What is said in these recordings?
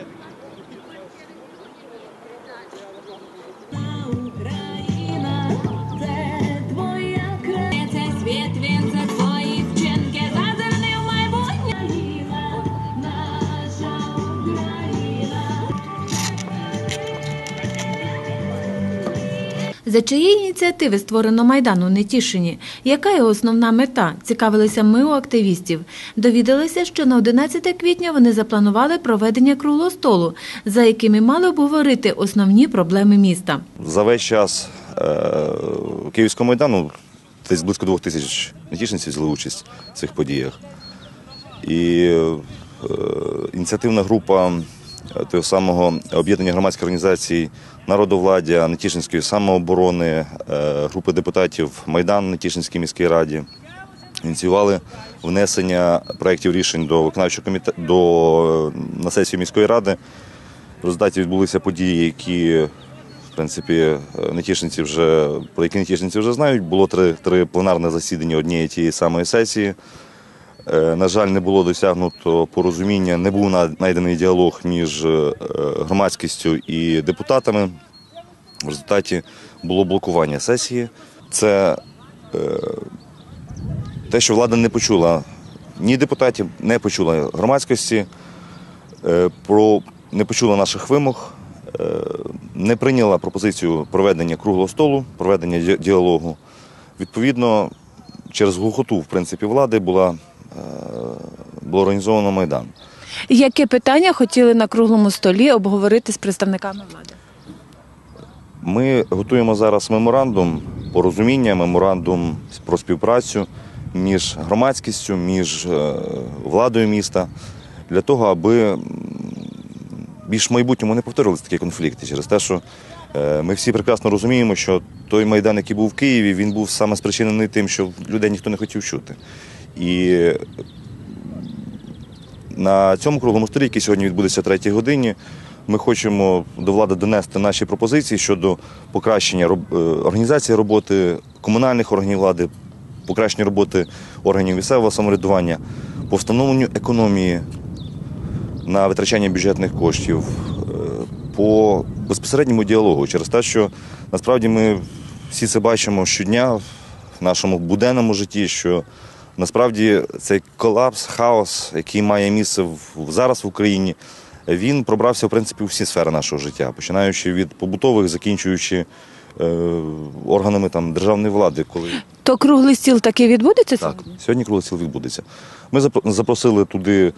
Red. За чиї ініціативи створено Майдан у Нетішині? Яка його основна мета? Цікавилися ми у активістів. Довідалися, що на 11 квітня вони запланували проведення круглого столу, за якими мали обговорити основні проблеми міста. За весь час е, Київського майдану десь близько двох тисяч нетішинців взяли участь в цих подіях. І е, ініціативна група того самого об'єднання громадських організацій народовладдя, Нетішинської самооборони, е, групи депутатів Майдан Нетішинській міській раді ініціювали внесення проєктів рішень до виконавчого комітету до на сесію міської ради. В результаті відбулися події, які в принципі нетішинці вже про які нетішинці вже знають. Було три, три пленарне засідання однієї тієї самої сесії. Е, На жаль, не було досягнуто порозуміння, не був на- знайдений діалог між е, громадськістю і депутатами. В результаті було блокування сесії. Це е, те, що влада не почула ні депутатів, не почула громадськості, не почула наших вимог, не прийняла пропозицію проведення круглого столу, проведення діалогу. Відповідно, через глухоту в принципі, влади була, було організовано Майдан. Яке питання хотіли на круглому столі обговорити з представниками влади? Ми готуємо зараз меморандум порозуміння, меморандум про співпрацю між громадськістю, між е, владою міста для того, аби більш в майбутньому не повторилися такі конфлікти через те, що е, ми всі прекрасно розуміємо, що той майдан, який був в Києві, він був саме спричинений тим, що людей ніхто не хотів чути. І на цьому круглому столі, який сьогодні відбудеться третій годині, ми хочемо до влади донести наші пропозиції щодо покращення е, організації роботи комунальних органів влади, покращення роботи органів місцевого самоврядування, по встановленню економії на витрачання бюджетних коштів, е, по безпосередньому діалогу через те, що насправді ми всі це бачимо щодня в нашому буденному житті, що насправді цей колапс, хаос, який має місце в- зараз в Україні, він пробрався в принципі у всі сфери нашого життя, починаючи від побутових, закінчуючи е, органами там державної влади, коли То круглий стіл таки відбудеться так, сьогодні? сьогодні круглий стіл відбудеться. Ми запро- запросили туди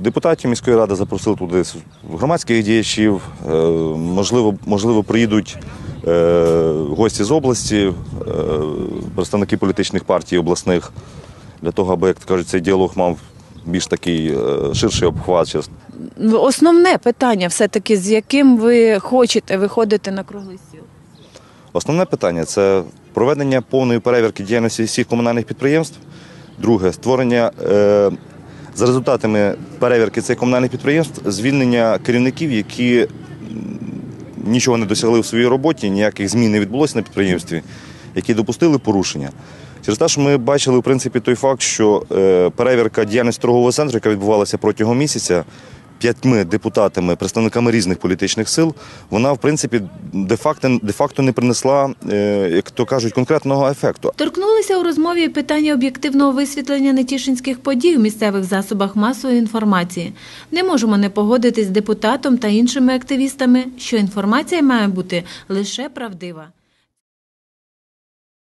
депутатів міської ради, запросили туди громадських діячів. Е, Можливо, можливо, приїдуть е, гості з області, е, представники політичних партій обласних, для того, аби, як кажуть, цей діалог мав більш такий е, ширший обхват. Основне питання все-таки, з яким ви хочете виходити на круглий стіл? Основне питання це проведення повної перевірки діяльності всіх комунальних підприємств. Друге створення е, за результатами перевірки цих комунальних підприємств, звільнення керівників, які нічого не досягли в своїй роботі, ніяких змін не відбулося на підприємстві, які допустили порушення. Через те, що ми бачили в принципі той факт, що е, перевірка діяльності торгового центру, яка відбувалася протягом місяця, п'ятьми депутатами, представниками різних політичних сил, вона в принципі де-факто, де-факто не принесла, е, як то кажуть, конкретного ефекту. Торкнулися у розмові питання об'єктивного висвітлення нетішинських подій у місцевих засобах масової інформації. Не можемо не погодитись з депутатом та іншими активістами, що інформація має бути лише правдива.